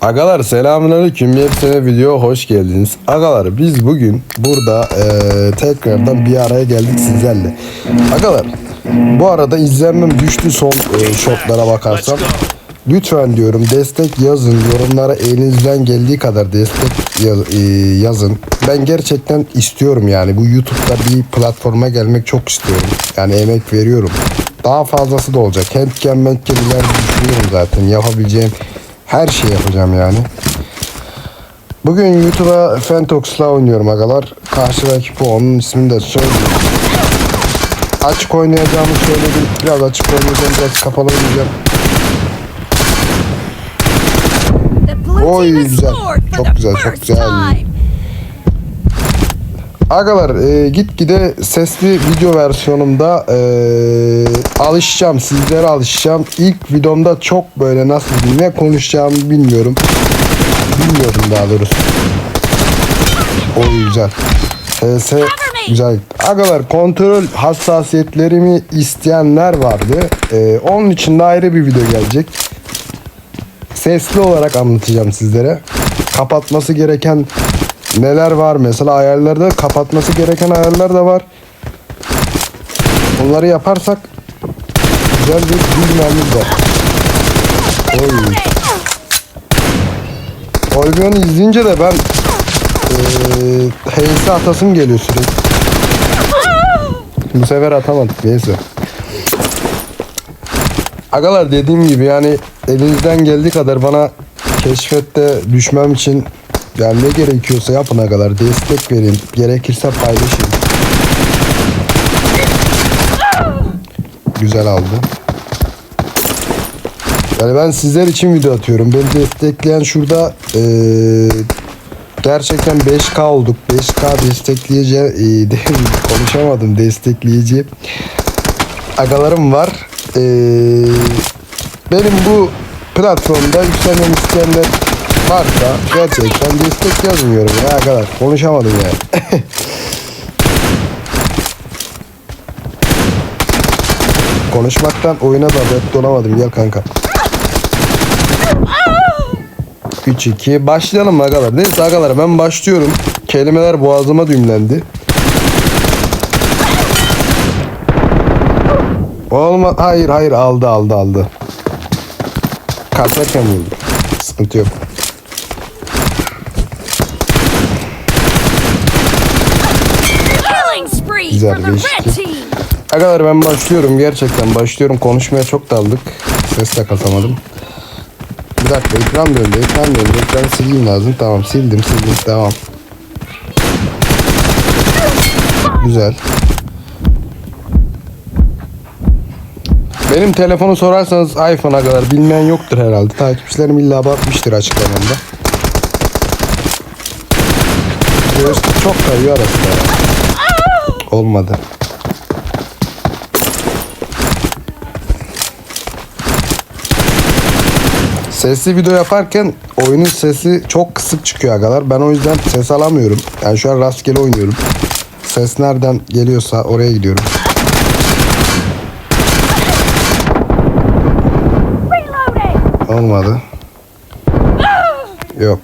Agalar selamünaleyküm. Yepyeni video hoş geldiniz. Agalar biz bugün burada eee, tekrardan bir araya geldik sizlerle. Agalar bu arada izlenmem düştü son eee, shotlara bakarsam. Lütfen diyorum destek yazın. Yorumlara elinizden geldiği kadar destek yaz- eee, yazın. Ben gerçekten istiyorum yani. Bu YouTube'da bir platforma gelmek çok istiyorum. Yani emek veriyorum. Daha fazlası da olacak. Handcam, handcam ileride düşünüyorum zaten. Yapabileceğim her şey yapacağım yani. Bugün YouTube'a Fentox'la oynuyorum agalar. Karşıdaki bu onun ismini de söyleyeyim. Açık oynayacağımı söyledim. Biraz açık oynayacağım, biraz kapalı oynayacağım. Oy, güzel. Çok güzel, çok güzel. Agalar e, gitgide sesli video versiyonumda e, alışacağım. Sizlere alışacağım. İlk videomda çok böyle nasıl diyeyim ne konuşacağımı bilmiyorum. Bilmiyordum daha doğrusu. O güzel. HS güzel. Agalar kontrol hassasiyetlerimi isteyenler vardı. E, onun için de ayrı bir video gelecek. Sesli olarak anlatacağım sizlere. Kapatması gereken neler var mesela ayarlarda kapatması gereken ayarlar da var. Onları yaparsak güzel bir bilmemiz var. Oy. Oyunu izleyince de ben eee HS atasım geliyor sürekli. Bu sefer atamadık neyse. Agalar dediğim gibi yani elinizden geldiği kadar bana keşfette düşmem için yani ne gerekiyorsa yapın agalar. Destek verin. Gerekirse paylaşın. Güzel aldı. Yani ben sizler için video atıyorum. Beni destekleyen şurada eee, gerçekten 5K olduk. 5K destekleyici eee, konuşamadım destekleyici agalarım var. Ee, benim bu platformda yükselmemi isteyenler varsa gerçekten destek yazmıyorum ya agalar. Konuşamadım ya. Konuşmaktan oyuna da adept olamadım. Gel kanka. 3-2 başlayalım agalar. Neyse agalar ben başlıyorum. Kelimeler boğazıma düğümlendi. Olma hayır hayır aldı aldı aldı. Kalkarken vurdu. Sıkıntı yok. Güzel bir işti. Arkadaşlar ben başlıyorum gerçekten başlıyorum. Konuşmaya çok daldık. Ses de kasamadım. Bir dakika ekran döndü ekran döndü. Ekranı sileyim lazım. Tamam sildim sildim tamam. Güzel. Benim telefonu sorarsanız iPhone'a kadar bilmeyen yoktur herhalde. Takipçilerim illa bakmıştır açıklamamda. Çok kayıyor arasında. Olmadı. Sesli video yaparken oyunun sesi çok kısık çıkıyor agalar. Ben o yüzden ses alamıyorum. Yani şu an rastgele oynuyorum. Ses nereden geliyorsa oraya gidiyorum. Olmadı. Yok.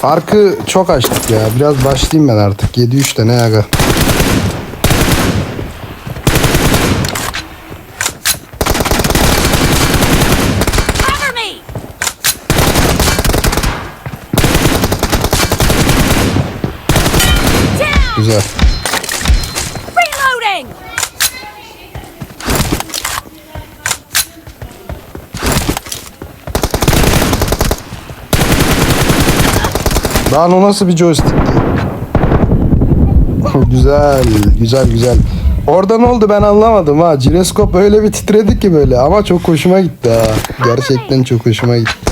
Farkı çok açtık ya. Biraz başlayayım ben artık. 7-3 tane aga. Cover me. Down. Güzel. Reloading. Daha o nasıl bir joystickti? güzel, güzel, güzel. Orada ne oldu ben anlamadım ha. Jireskop öyle bir titredi ki böyle ama çok hoşuma gitti ha. Gerçekten çok hoşuma gitti.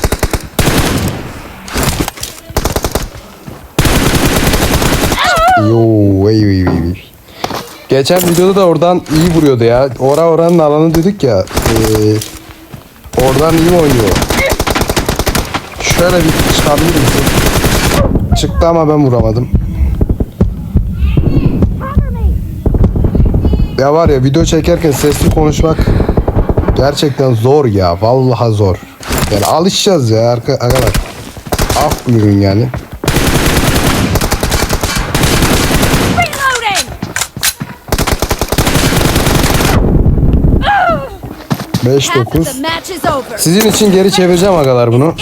Geçen videoda da oradan iyi vuruyordu ya. Ora oranın alanı dedik ya. Ee, oradan iyi oynuyor. Şöyle bir çıkabilir misin? Çıktı ama ben vuramadım. Ya var ya video çekerken sesli konuşmak gerçekten zor ya. Vallahi zor. Yani alışacağız ya arka- arkadaşlar. Af buyurun yani. 5-9. Sizin için geri çevireceğim agalar bunu.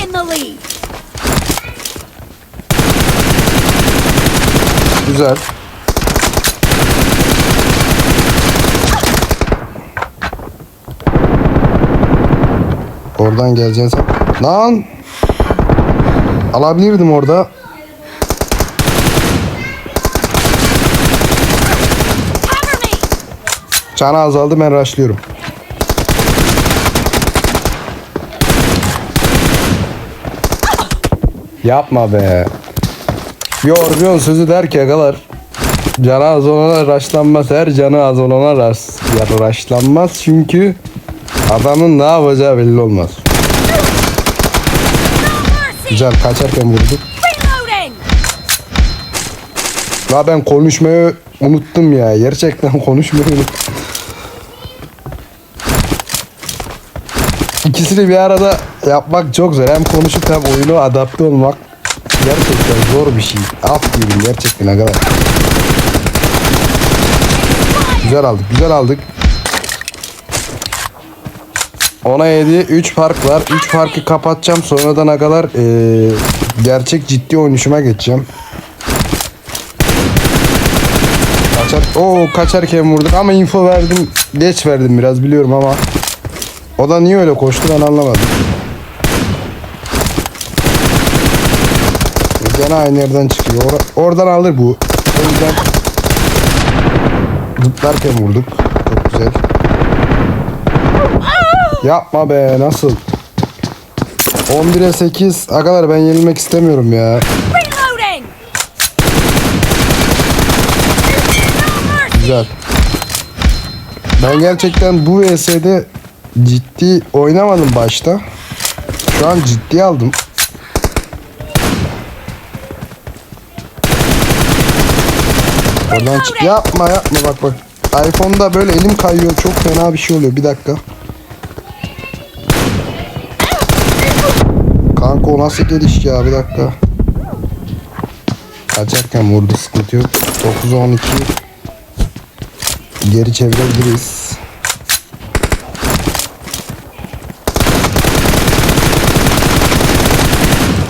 Güzel. Oradan geleceğiz. Lan! Alabilirdim orada. Çana azaldı ben raşlıyorum. Yapma be. Yorgun sözü der ki agalar. Canı az olana raşlanmaz. Her canı az olana raş, ya raşlanmaz. Çünkü adamın ne yapacağı belli olmaz. Güzel kaçarken vurduk. La ben konuşmayı unuttum ya. Gerçekten konuşmayı unuttum. İkisini bir arada yapmak çok zor. Hem konuşup hem oyunu adapte olmak gerçekten zor bir şey. Aferin gerçekten arkadaşlar. Güzel aldık, güzel aldık. Ona 7, 3 fark var. 3 farkı kapatacağım. Sonradan ne kadar eee, gerçek ciddi oynayışıma geçeceğim. Kaçar, o kaçarken vurduk ama info verdim. Geç verdim biraz biliyorum ama. O da niye öyle koştu ben anlamadım. Gene aynı yerden çıkıyor. Or- oradan alır bu. O yüzden zıplarken vurduk. Çok güzel. Yapma be nasıl? 11'e 8. Agalar ben yenilmek istemiyorum ya. Güzel. Ben gerçekten bu VS'de ciddi oynamadım başta. Şu an ciddi aldım. Oradan çık. Yapma yapma bak bak. iPhone'da böyle elim kayıyor. Çok fena bir şey oluyor. Bir dakika. Kanka o nasıl geliş ya bir dakika. Kaçarken vurdu sıkıntı yok. 9'a 12 geri çevirebiliriz.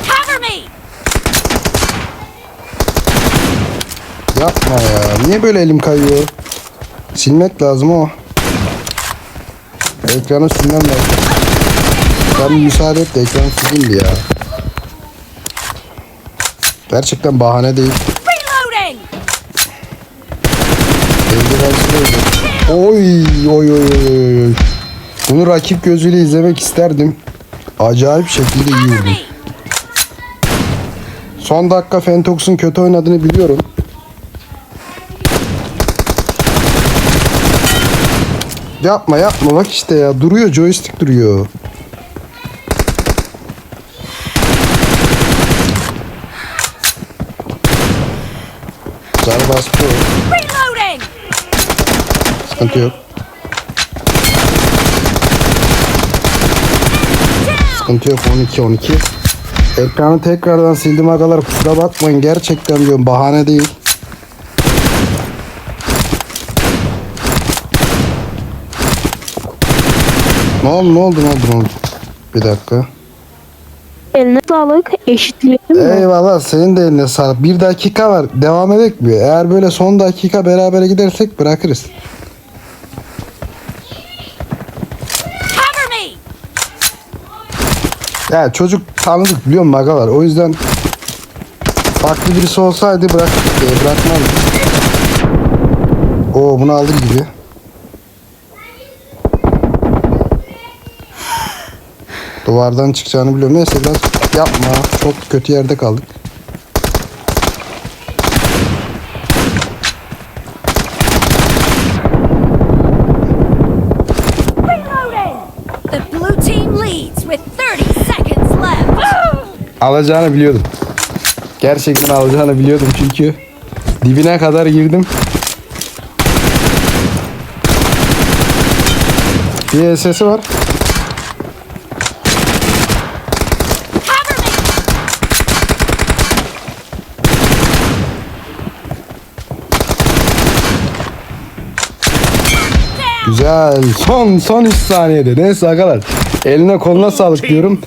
Cover me! Yapma ya. Niye böyle elim kayıyor? Silmek lazım o. Ekranı silmem lazım. Bir müsaade et de ekranı sileyim bir ya. Gerçekten bahane değil. Oy oy oy oy oy. Bunu rakip gözüyle izlemek isterdim. Acayip şekilde iyi! Son dakika Fentox'un kötü oynadığını biliyorum. Yapma yapma bak işte ya duruyor joystick duruyor. Zar bastı! Sıkıntı yok. Sıkıntı yok 12 12. Ekranı tekrardan sildim agalar kusura bakmayın gerçekten diyorum bahane değil. Ne oldu ne oldu ne oldu ne oldu? Bir dakika. Eline sağlık. Eşitleyelim mi? Eyvallah senin de eline sağlık. Bir dakika var devam edek mi? Eğer böyle son dakika beraber gidersek bırakırız. Ya çocuk tanıdık biliyor musun agalar? O yüzden farklı birisi olsaydı bırak, bırakmazdı. Oo bunu alır gibi. Duvardan çıkacağını biliyorum. Neyse biraz yapma. Çok kötü yerde kaldık. Reloading! The blue team leads with 30 seconds left. Alacağını biliyordum. Gerçekten alacağını biliyordum çünkü dibine kadar girdim. Bir sesi var. Güzel. Son son 3 saniyede. Neyse arkadaşlar. Eline koluna sağlık diyorum.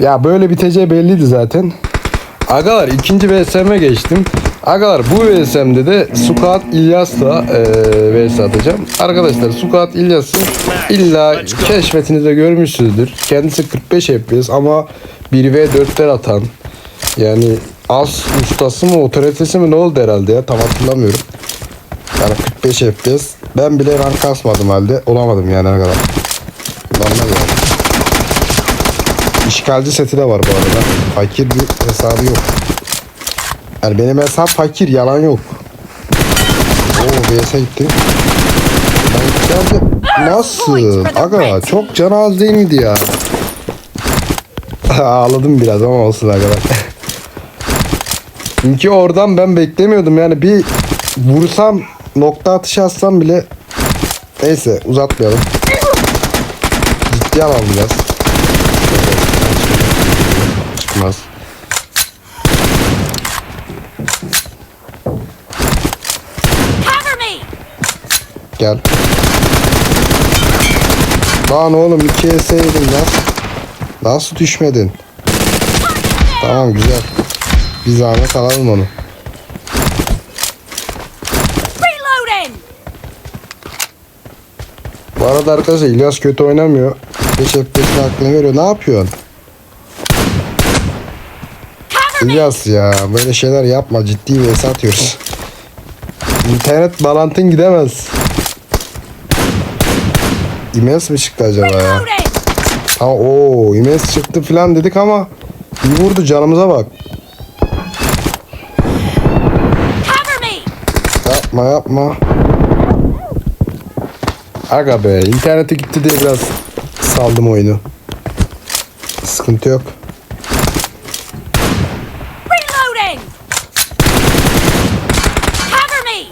Ya böyle biteceği belliydi zaten. Agalar ikinci VSM'e geçtim. Agalar bu VSM'de de Sukat İlyas'la e, VS atacağım. Arkadaşlar Sukat İlyas'ı illa keşfetinizde görmüşsünüzdür. Kendisi 45 FPS ama 1v4'ler atan yani az ustası mı otoritesi mi ne oldu herhalde ya tam hatırlamıyorum. Yani 45 FPS. Ben bile rank kasmadım halde olamadım yani arkadaşlar. Normal yani. İşgalci seti de var bu arada. Fakir bir hesabı yok. Yani benim hesap fakir yalan yok. Oo VS'e gitti. Ben nasıl? Aga çok can az değil miydi ya? Ağladım biraz ama olsun arkadaşlar. Çünkü oradan ben beklemiyordum yani bir vursam nokta atışı atsam bile neyse uzatmayalım. Ciddi alalım biraz. Çıkmaz. Gel. Lan oğlum iki eseydin lan. Nasıl düşmedin? Tamam güzel. Bir zahmet alalım onu. Reloading! Bu arada arkadaşlar İlyas kötü oynamıyor. 5 FPS'in aklını veriyor. Ne yapıyorsun? İlyas ya böyle şeyler yapma. Ciddi bir hesap atıyoruz. İnternet bağlantın gidemez. İmes mi çıktı acaba ya? Ha o İmes çıktı falan dedik ama bir vurdu canımıza bak. Yapma yapma. Aga be internete gitti diye biraz saldım oyunu. Sıkıntı yok. Reloading! Cover me!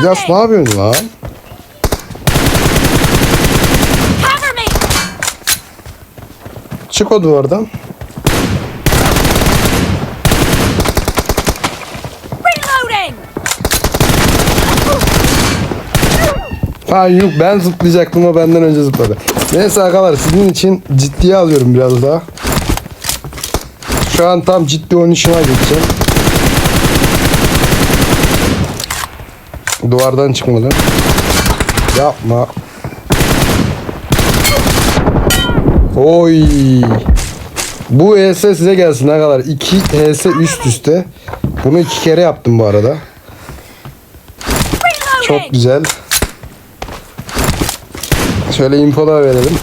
İlyas ne yapıyorsun lan? Cover me! Çık o duvardan. Reloading! Ha yok ben zıplayacaktım o benden önce zıpladı. Neyse arkadaşlar sizin için ciddiye alıyorum biraz daha. Şu an tam ciddi oynayışıma geçeceğim. Duvardan çıkmadı. Yapma. Oy. Bu HS size gelsin arkadaşlar. 2 HS üst üste. Bunu iki kere yaptım bu arada. Çok güzel. Şöyle info da verelim.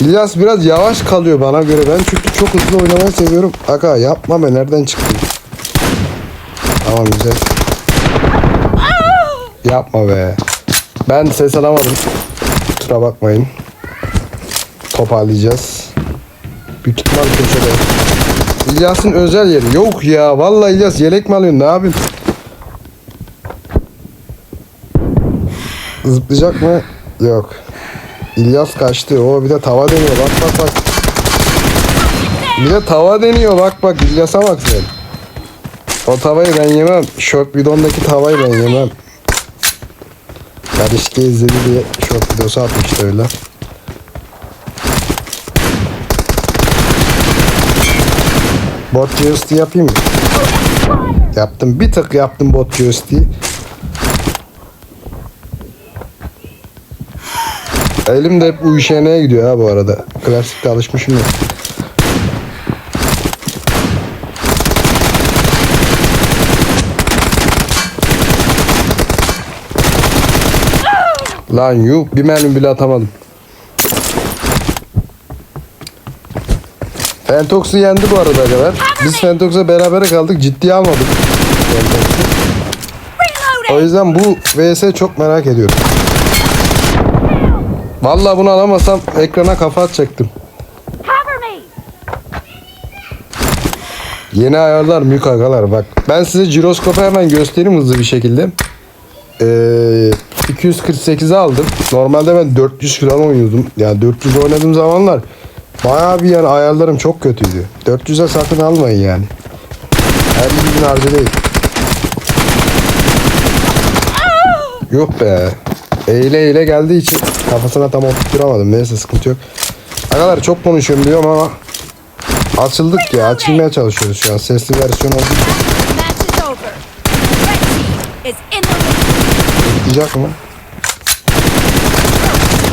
İlyas biraz yavaş kalıyor bana göre. Ben çünkü çok hızlı oynamayı seviyorum. Aga yapma be nereden çıktın? Tamam güzel. Yapma be. Ben ses alamadım. Kusura bakmayın. Toparlayacağız. Büyük ihtimal köşede. İlyas'ın özel yeri. Yok ya. Vallahi İlyas yelek mi alıyorsun? Ne yapayım? Zıplayacak mı? Yok. İlyas kaçtı. O bir de tava deniyor. Bak bak bak. Bir de tava deniyor. Bak bak. İlyas'a bak sen. O tavayı ben yemem. Şok bidondaki tavayı ben yemem. Karışke izledi diye şok videosu atmıştı öyle. Bot GST yapayım mı? Yaptım. Bir tık yaptım bot GST. Elim de hep uyuşaneye gidiyor ha bu arada. Klasikte alışmışım ya. Lan yuh bir mermi bile atamadım. Fentox'u yendi bu arada kadar. Biz Fentox'la beraber kaldık. Ciddiye almadık. O yüzden bu VS çok merak ediyorum. Vallahi bunu alamasam ekrana kafa atacaktım. Yeni ayarlar mük agalar bak. Ben size jiroskopu hemen göstereyim hızlı bir şekilde. Ee, 248'e aldım. Normalde ben 400 falan oynuyordum. Yani 400 oynadığım zamanlar bayağı bir yani ayarlarım çok kötüydü. 400'e sakın almayın yani. Her gün harcı değil. Yok be. Eyle eyle geldiği için kafasına tam oturtturamadım. Neyse sıkıntı yok. Arkadaşlar çok konuşuyorum diyorum ama açıldık ya. Açılmaya çalışıyoruz şu an. Sesli versiyon oldu. Diyecek mı?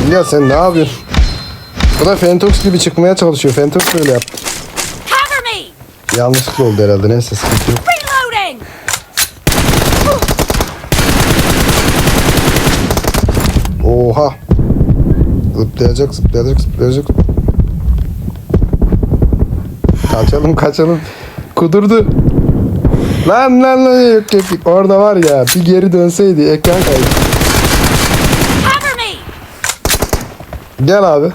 İlyas sen ne yapıyorsun? Bu da Fentox gibi çıkmaya çalışıyor. Fentox böyle yaptı. Yanlışlıkla oldu herhalde. Neyse sıkıntı yok. Reloading! Oha. Zıplayacak, zıplayacak, zıplayacak. Kaçalım, kaçalım. Kudurdu. Lan lan lan yok yok. yok. Orada var ya bir geri dönseydi ekran kaydı. Gel abi.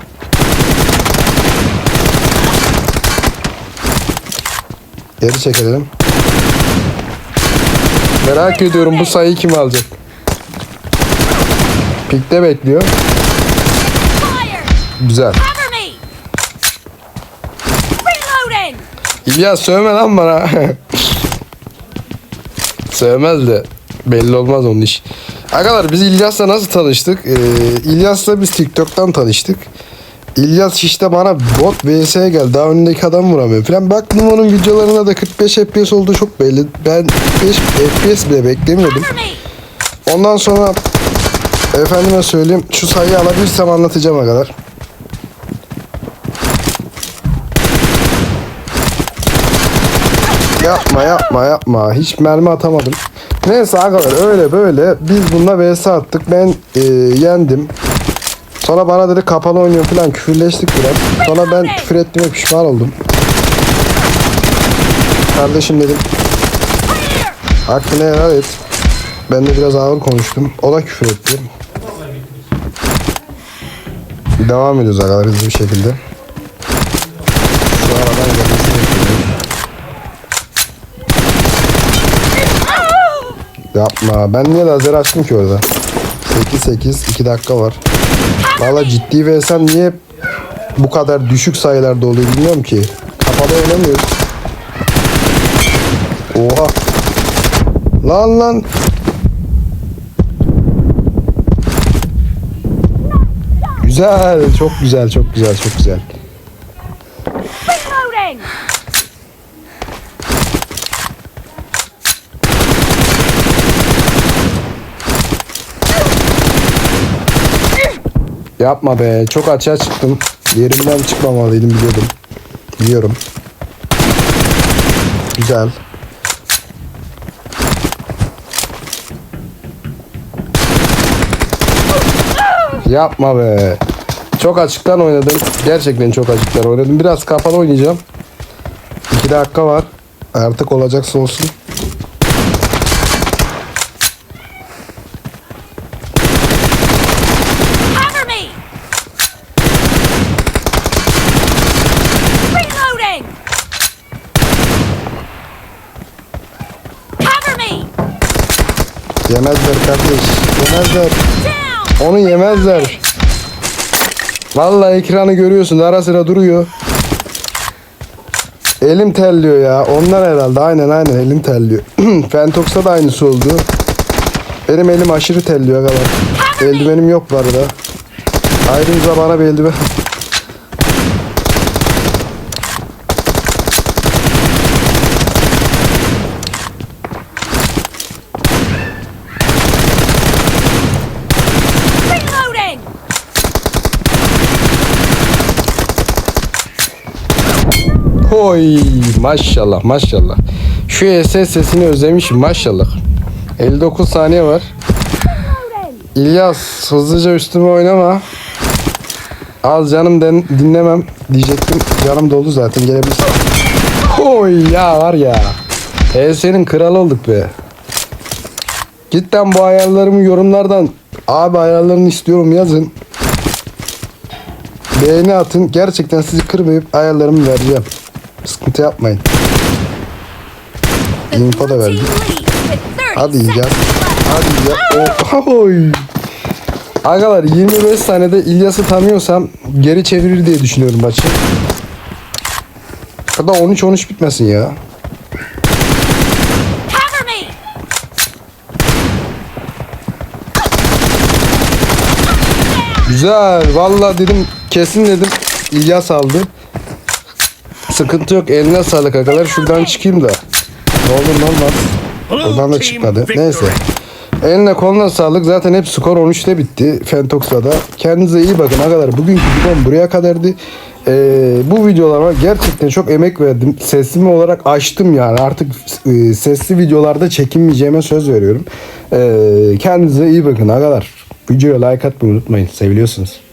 Geri çekelim. Merak ediyorum bu sayıyı kim alacak? Pikte bekliyor. Güzel. İlyas sövme lan bana. Sövmez de belli olmaz onun iş. Arkadaşlar biz İlyas'la nasıl tanıştık? Ee, İlyas'la biz TikTok'tan tanıştık. İlyas işte bana bot vs'ye geldi. Daha önündeki adam vuramıyor falan. Baktım onun videolarına da 45 FPS olduğu çok belli. Ben 45 FPS bile beklemiyordum. Ondan sonra efendime söyleyeyim şu sayıyı alabilirsem anlatacağım kadar. Yapma yapma yapma. Hiç mermi atamadım. Neyse arkadaşlar öyle böyle biz bununla vs attık. Ben e, yendim. Sonra bana dedi kapalı oynuyor falan küfürleştik biraz. Sonra ben küfür ettiğime pişman oldum. Kardeşim dedim! Hakkını helal et. Ben de biraz ağır konuştum. O da küfür etti. Devam ediyoruz arkadaşlar hızlı bir şekilde. Bekliyorum. Yapma. Ben niye lazer açtım ki orada? 8-8. 2 dakika var. Valla ciddi ve sen niye bu kadar düşük sayılarda oluyor bilmiyorum ki. Kapalı oynamıyoruz. Oha. Lan lan. Güzel, çok güzel, çok güzel, çok güzel. Yapma be, çok açığa çıktım. Yerimden çıkmamalıydım biliyordum. Biliyorum. Güzel. Yapma be. Çok açıktan oynadım. Gerçekten çok açıktan oynadım. Biraz kapalı oynayacağım. 2 dakika var. Artık olacaksa olsun. Cover me! Reloading! Cover me! Yemezler kardeş. Yemezler. Onu yemezler. Vallahi ekranı görüyorsun ara sıra duruyor. Elim terliyor ya. Ondan herhalde. Aynen aynen elim terliyor. Fentox'ta da aynısı oldu. Benim elim aşırı terliyor kadar. Eldivenim yok bu arada. Ayrıca bana bir eldiven. Reloading! Hoy maşallah maşallah. Şu SS sesini özlemişim maşallah. 59 saniye var. İlyas hızlıca üstüme oynama. Az canım den, dinlemem diyecektim. Canım doldu zaten gelebilirsin. Hoy ya var ya. HS'nin kralı olduk be. Cidden bu ayarlarımı yorumlardan abi ayarlarını istiyorum yazın. Beğeni atın. Gerçekten sizi kırmayıp ayarlarımı vereceğim. Sıkıntı yapmayın. Info da verdim. Hadi İlyas. Hadi İlyas. Oh, oy. Agalar 25 saniyede İlyas'ı tanıyorsam geri çevirir diye düşünüyorum maçı. Hatta 13-13 bitmesin ya. Güzel. Valla dedim kesin dedim İlyas aldı. Sıkıntı yok. Eline sağlık arkadaşlar. Şuradan çıkayım da. Ne olur ne olmaz. Oradan da çıkmadı. Neyse. Eline koluna sağlık. Zaten hep skor 13'te bitti. Fentox'la da. Kendinize iyi bakın arkadaşlar. Bugünkü videom buraya kadardı. Ee, bu videolarıma gerçekten çok emek verdim. Sesimi olarak açtım yani. Artık e, sesli videolarda çekinmeyeceğime söz veriyorum. Ee, kendinize iyi bakın arkadaşlar. Videoya like atmayı unutmayın. Seviliyorsunuz.